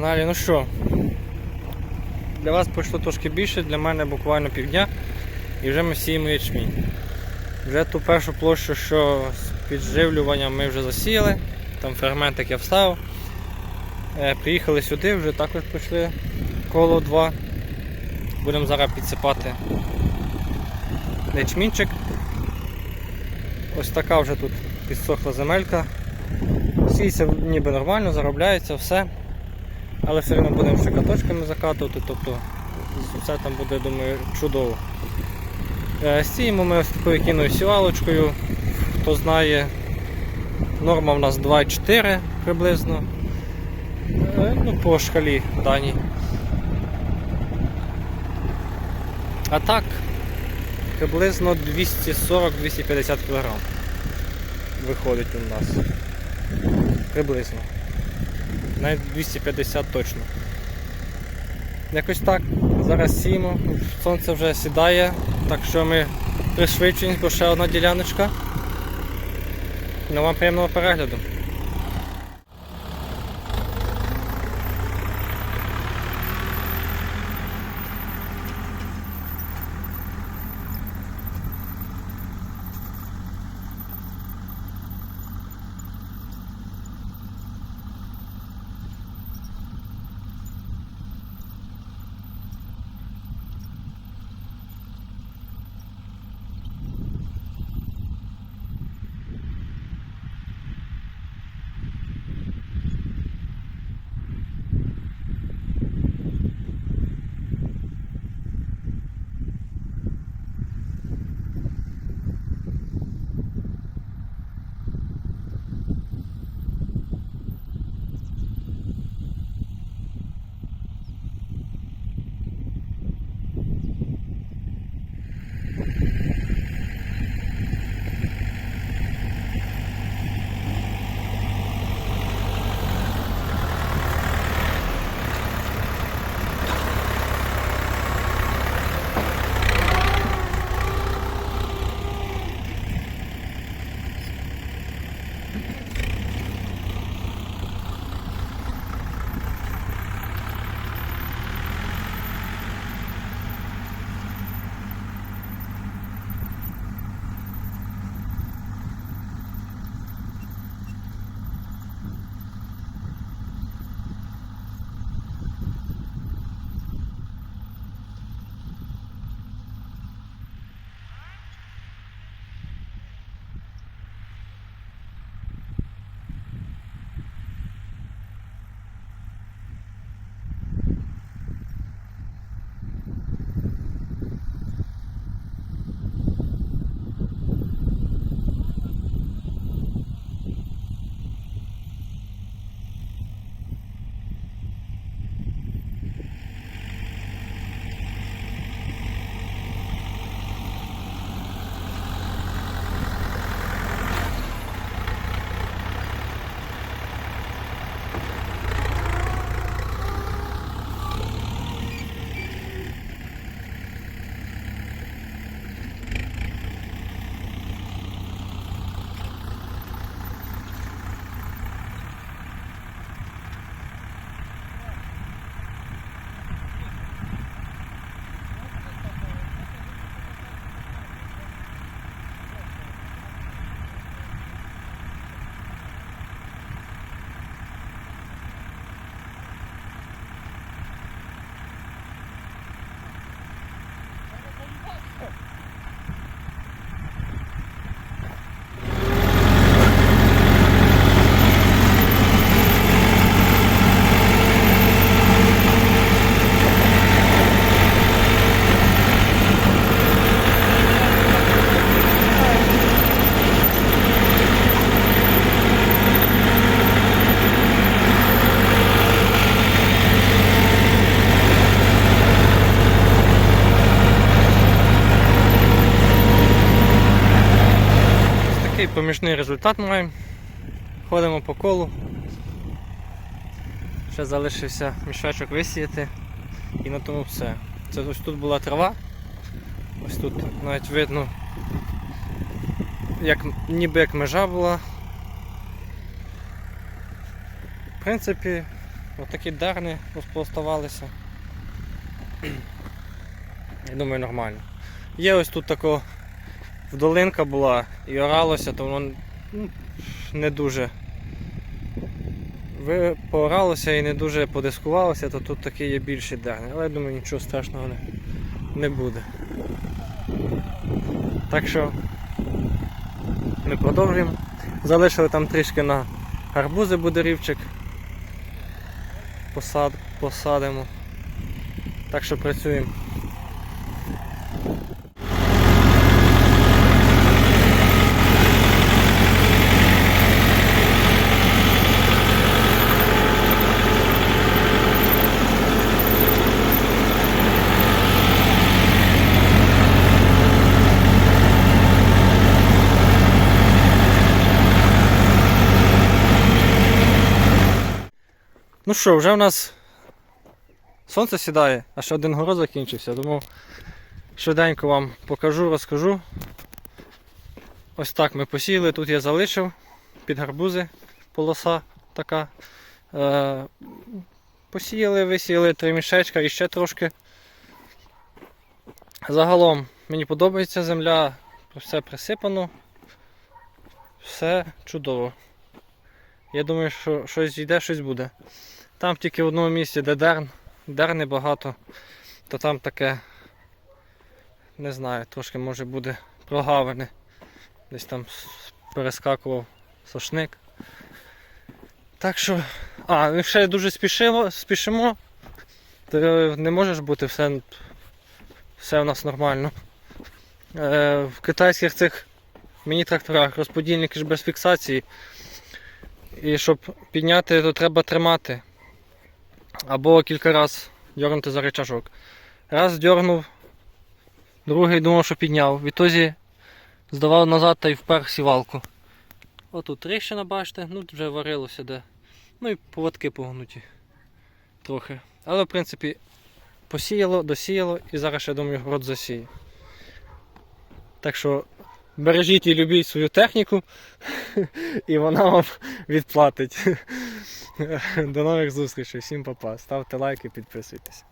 каналі. Ну що, для вас пройшло трошки більше, для мене буквально півдня. І вже ми сіємо ячмінь. Вже ту першу площу, що з підживлюванням ми вже засіяли, там ферментик я вставив. Е, Приїхали сюди, вже також пройшли коло 2. Будемо зараз підсипати ячмінчик. Ось така вже тут підсохла земелька. Сіється ніби нормально, заробляється все. Але все одно будемо ще каточками закатувати, тобто все там буде, думаю, чудово. Е, Сіємо ми ось такою кіною сівалочкою. Хто знає, норма в нас 2,4 приблизно. Е, Ну, по шкалі даній. А так, приблизно 240-250 кг виходить у нас. Приблизно. Навіть 250 точно. Якось так. Зараз сіємо, сонце вже сідає, так що ми пришвидшуємось, бо ще одна діляночка. Ну вам приємного перегляду. Помічний результат маємо. Ходимо по колу. Ще залишився мішечок висіяти і на тому все. Це ось тут була трава. Ось тут навіть видно, як, ніби як межа була. В принципі, Отакі дерни пооставалися. Я думаю, нормально. Є ось тут тако вдолинка була і оралося, то воно ну, не дуже ви пооралося і не дуже подискувалося, то тут такі є більші дерни. Але я думаю, нічого страшного не, не буде. Так що ми продовжуємо. Залишили там трішки на гарбузи будерівчик. Посад, посадимо. Так що працюємо. Ну що, вже в нас сонце сідає, а ще один город закінчився, тому швиденько вам покажу, розкажу. Ось так ми посіяли, тут я залишив під гарбузи полоса така. Е, посіяли, висіяли три мішечка і ще трошки. Загалом мені подобається земля, все присипано, все чудово. Я думаю, що щось йде, щось буде. Там тільки в одному місці, де дерн, дерни багато, то там таке, не знаю, трошки може буде прогавини. Десь там перескакував сошник. Так що. А, ми ще дуже спішимо, спішимо. То не можеш бути все, все у нас нормально. Е, в китайських цих міні-тракторах розподільники ж без фіксації. І щоб підняти, то треба тримати. Або кілька разів дьорнути за рычажок. Раз дьорнув, другий думав, що підняв. Відтоді здавав назад та й впер сівалку. Отут тріщина, бачите, ну вже варилося де. Ну і поводки погнуті трохи. Але в принципі посіяло, досіяло і зараз, я думаю, город засіє. Так що бережіть і любіть свою техніку, і вона вам відплатить. До нових зустрічей, всім па-па. Ставте лайки, підписуйтесь.